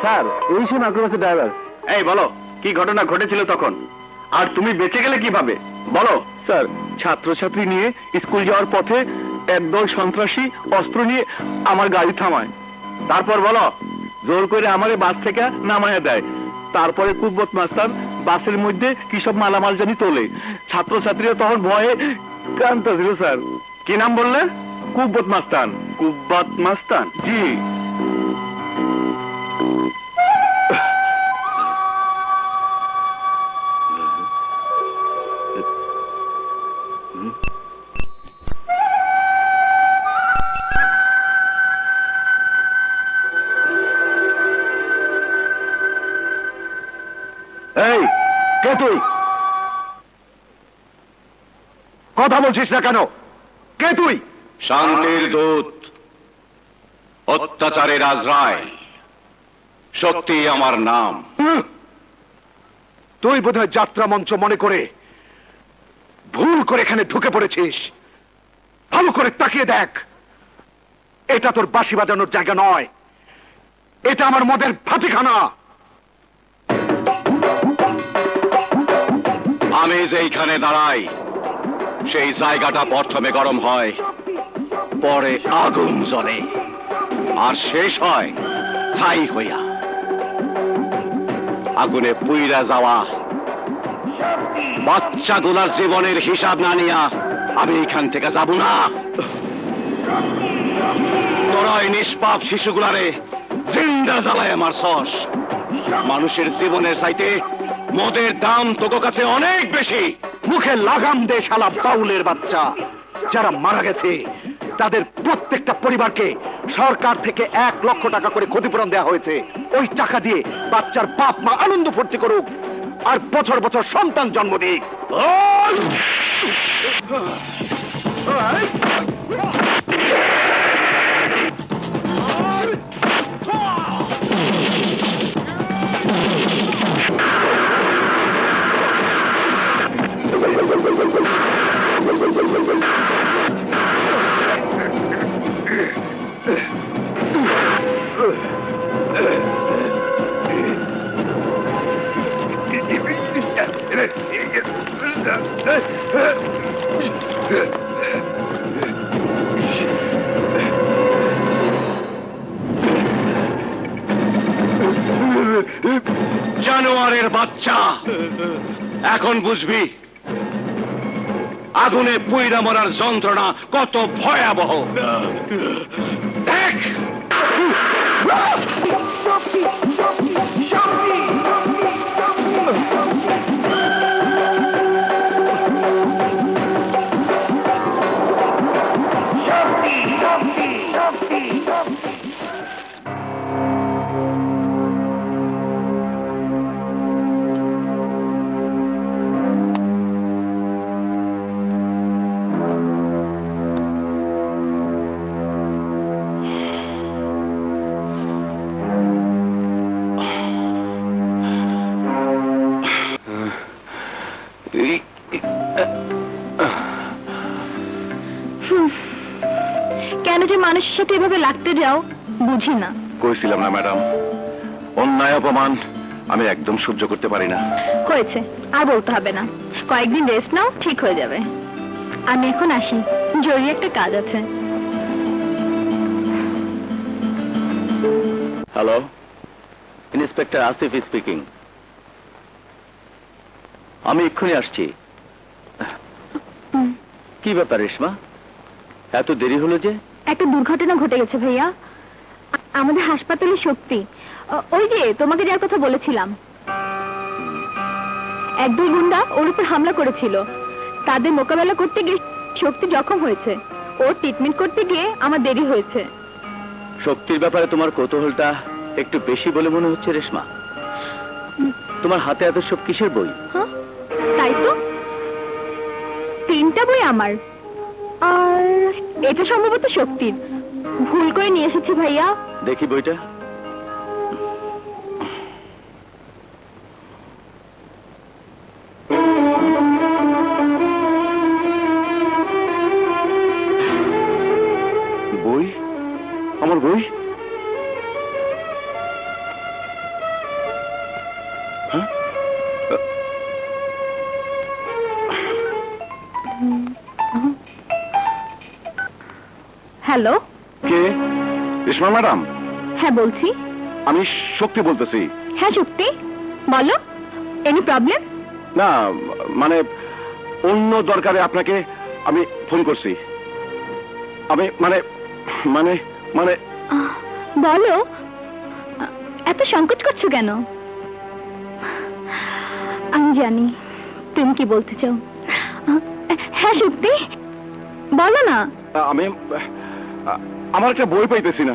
Sir এই সে মাইক্রোবাসের driver. এই বলো কি ঘটনা ঘটেছিল তখন? আর তুমি বেঁচে গেলে কীভাবে? বলো। স্যার ছাত্রছাত্রী নিয়ে স্কুল যাওয়ার পথে একদল সন্ত্রাসী অস্ত্র নিয়ে আমার গাড়ি থামায়। তারপর বলো জোর করে আমারে বাস থেকে নামাইয়া দেয়। তারপরে কুব্বত মাস্টার বাসের মধ্যে কি সব মালামাল জানি তোলে। ছাত্রছাত্রীরা তখন ভয়ে কান্তাছিল স্যার। কি নাম বললে? কুব্বত মাস্তান কুব্বাত মাস্তান জি। তুই? কথা বলছিস না কেন? কে তুই? শান্তির দূত অত্যাচারের আজরায় সত্যি আমার নাম। তুই বোধহয় যাত্রা মঞ্চ মনে করে ভুল করে এখানে ঢুকে পড়েছিস। ভালো করে তাকিয়ে দেখ। এটা তোর বাঁশি বাজানোর জায়গা নয়। এটা আমার মদের ভাতিখানা। আমি যেইখানে দাঁড়াই, সেই জায়গাটা প্রথমে গরম হয়, পরে আগুন জ্বলে, আর শেষ হয় ছাই হইয়া। আগুনে পুইরা যাওয়া বাচ্চা বাচ্চাগুলার জীবনের হিসাব না নিয়া আমি এখান থেকে যাব না। তোরাই নিষ্পাপ শিশুগুলারে জিন্দা জ্বালায় আমার সস। মানুষের জীবনের চাইতে মদের দাম তোকে কাছে অনেক বেশি। মুখে লাগাম দে শালা বাউলের বাচ্চা। যারা মারা গেছে, তাদের প্রত্যেকটা পরিবারকে সরকার থেকে এক লক্ষ টাকা করে ক্ষতিপূরণ দেওয়া হয়েছে। ওই টাকা দিয়ে বাচ্চার বাপ মা আনন্দ ফুর্তি করুক আর বছর বছর সন্তান জন্ম দিক। জানোয়ারের বাচ্চা। এখন বুঝবি আগুনে পুইরা মরার যন্ত্রণা কত ভয়াবহ। দেখ! কেন যে মানুষের সাথে এভাবে লাগতে যাও বুঝি না। কইছিলাম না ম্যাডাম। অন্যায় অপমান আমি একদম সহ্য করতে পারি না। হয়েছে আর বলতে হবে না। কয়েকদিন রেস্ট নাও ঠিক হয়ে যাবে। আমি এখন আসি। জরুরি একটা কাজ আছে। হ্যালো ইন্সপেক্টর আসিফ স্পিকিং আমি এক্ষুনি আসছি। কি ব্যাপার রেশমা? এত দেরি হলো যে? একটা দুর্ঘটনা ঘটে গেছে ভাইয়া। আমাদের হাসপাতালে শক্তি ওই যে তোমাকে যার কথা বলেছিলাম। এক দুই গুন্ডা ওর উপর হামলা করেছিল। তাদের মোকাবেলা করতে গিয়ে শক্তি জখম হয়েছে। ওর ট্রিটমেন্ট করতে গিয়ে আমার দেরি হয়েছে। শক্তির ব্যাপারে তোমার কৌতূহলটা একটু বেশি বলে মনে হচ্ছে রেশমা। তোমার হাতে এত সব কিসের বই? হ্যাঁ? তিনটা বই আমার। আর এটা সম্ভবত শক্তির। ভুল করে নিয়ে এসেছি ভাইয়া। দেখি বইটা। হ্যালো। কে? রেশমা ম্যাডাম? হ্যাঁ বলছি। আমি শক্তি বলতেছি। হ্যাঁ শক্তি। বলো এনি প্রবলেম না মানে অন্য দরকারে আপনাকে আমি ফোন করছি। আমি মানে মানে মানে বলো এত সংকোচ করছ কেন? আমি জানি তুমি কি বলতে চাও। হ্যাঁ শক্তি। বলো না। আমি আমার একটা বই পাইতেছি না।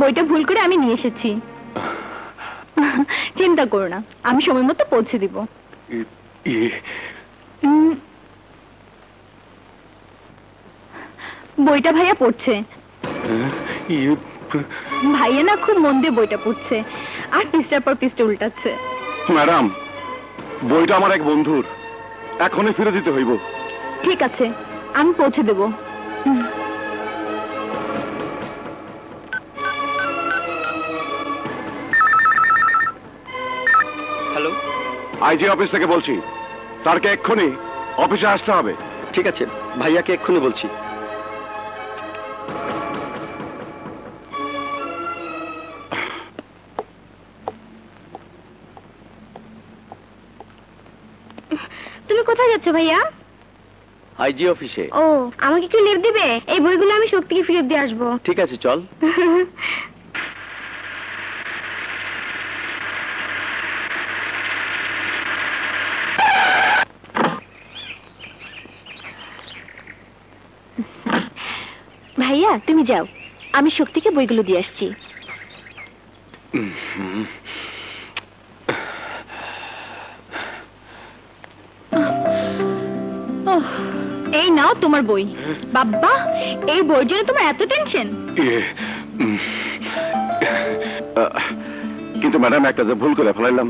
বইটা ভুল করে আমি নিয়ে এসেছি। চিন্তা করো না আমি সময় মতো পৌঁছে দিব। বইটা ভাইয়া পড়ছে। ভাইয়া না খুব মন দিয়ে বইটা পড়ছে আর পৃষ্ঠার পর পৃষ্ঠা উল্টাচ্ছে। ম্যাডাম বইটা আমার এক বন্ধুর। এখনই ফিরে দিতে হইব। ঠিক আছে আমি পৌঁছে দেব। আইজি অফিস থেকে বলছি। তারকে এক্ষুনি অফিসে আসতে হবে। ঠিক আছে ভাইয়াকে এক্ষুনি বলছি। তুমি কোথায় যাচ্ছ ভাইয়া? আইজি অফিসে। ও আমাকে একটু লেট দিবে? এই বইগুলো আমি শক্তিকে ফেরত দিয়ে আসব। ঠিক আছে চল। ভাইয়া তুমি যাও। আমি শক্তিকে বইগুলো দিয়ে আসছি। এই নাও তোমার বই। বাব্বা এই বইয়ের জন্য তোমার এত টেনশন কিন্তু ম্যাডাম একটা যে ভুল করে ফেলাইলাম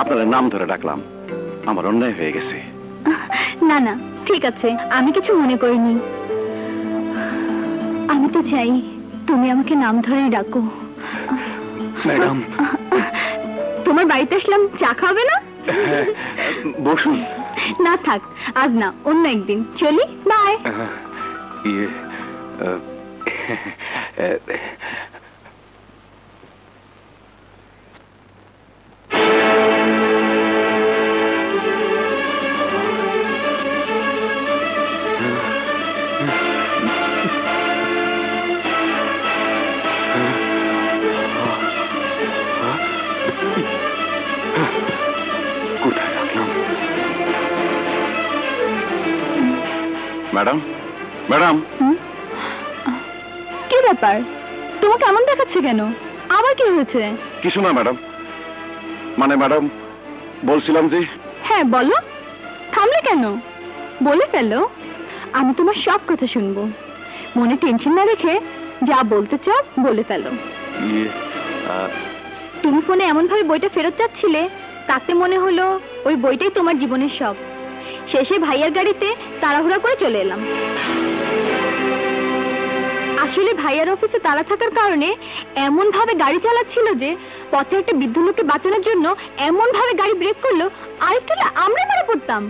আপনার নাম ধরে ডাকলাম। আমার অন্যায় হয়ে গেছে। না না ঠিক আছে। আমি কিছু মনে করিনি। তো চাই তুমি আমাকে নাম ধরে ডাকো। ম্যাডাম। তোমার বাড়িতে আসলাম চা খাবে না? হ্যাঁ, বসুন। না থাক আজ না অন্য একদিন। চলি বাই। ইয়ে ম্যাডাম কি ব্যাপার? তোমাকে এমন দেখাচ্ছে কেন? আবার কি হয়েছে? কিছু না ম্যাডাম। মানে ম্যাডাম বলছিলাম যে হ্যাঁ বলো। থামলে কেন? বলে ফেলো আমি তোমার সব কথা শুনব। মনে টেনশন না রেখে যা বলতে চাও বলে ফেলো। ইয়ে তুমি ফোনে এমন ভাবে বইটা ফেরত যাচ্ছিলে তাতে মনে হলো ওই বইটাই তোমার জীবনের সব। শেষে ভাইয়ার গাড়িতে তাড়াহুড়া করে চলে এলাম। আসলে ভাইয়ার অফিসে তাড়া থাকার কারণে এমন ভাবে গাড়ি চালাচ্ছিল যে পথে একটা বৃদ্ধ লোককে বাঁচানোর জন্য এমন ভাবে গাড়ি ব্রেক করল, আরেকটু আমরা মারা পড়তাম।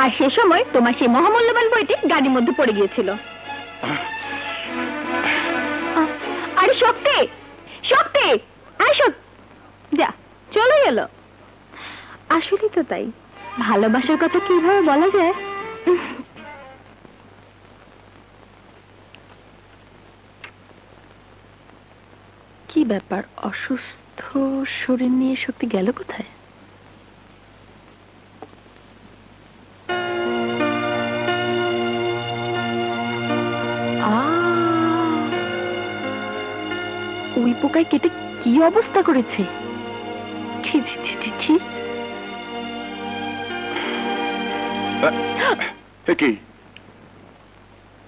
আর সে সময় তোমার সেই মহামূল্যবান বইটি গাড়ির মধ্যে পড়ে গিয়েছিল। আরে শক্তি আয় শক্তি যা, চলে গেল। আসলে তো তাই। ভালোবাসার কথা কীভাবে বলা যায়? কি ব্যাপার, অসুস্থ? শরীর নিয়ে শক্তি গেল কোথায়? ওই পোকায় কেটে কি অবস্থা করেছে? ছি ছি ছি। কি?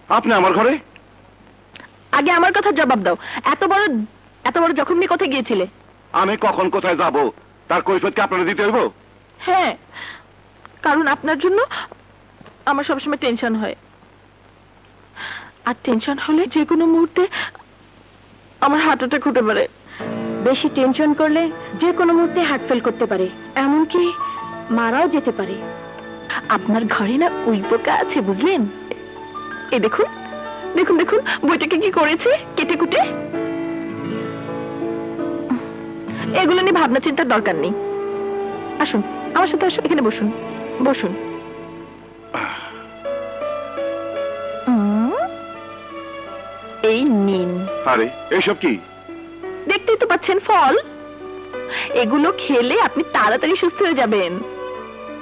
আপনি আমার ঘরে? আগে আমার কথা জবাব দাও। এত বড় এত বড় জখম নিয়ে কোথায় গিয়েছিলে? আমি কখন কোথায় যাব? তার কৈফত কি আপনারা দিতে হইব? হ্যাঁ। কারণ আপনার জন্য আমার সবসময় টেনশন হয়। আর টেনশন হলে যে কোনো মুহূর্তে আমার হার্ট অ্যাটাক হতে পারে বেশি টেনশন করলে যে কোনো মুহূর্তে হার্ট ফেল করতে পারে। এমনকি মারাও যেতে পারে। আপনার ঘরে না উই পোকা আছে বুঝলেন? এই দেখুন দেখুন দেখুন বইটাকে কি করেছে? কেটে কুটে? এগুলো নিয়ে ভাবনা চিন্তার দরকার নেই। আসুন আমার সাথে আসুন এখানে বসুন বসুন। এই নিন। আরে এসব কি? দেখতেই তো পাচ্ছেন ফল। এগুলো খেলে আপনি তাড়াতাড়ি সুস্থ হয়ে যাবেন।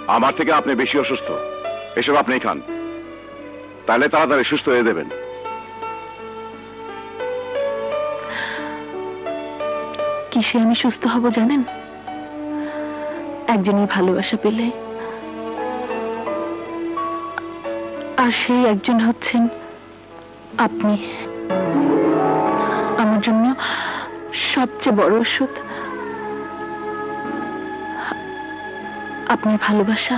আমার থেকে আপনি বেশি অসুস্থ। এসব আপনি খান। তাহলে তাড়াতাড়ি সুস্থ হয়ে দেবেন কিসে আমি সুস্থ হব জানেন? একজনই ভালোবাসা পেলে। আর সেই একজন হচ্ছেন আপনি। আমার জন্য সবচেয়ে বড় ওষুধ আপনার ভালোবাসা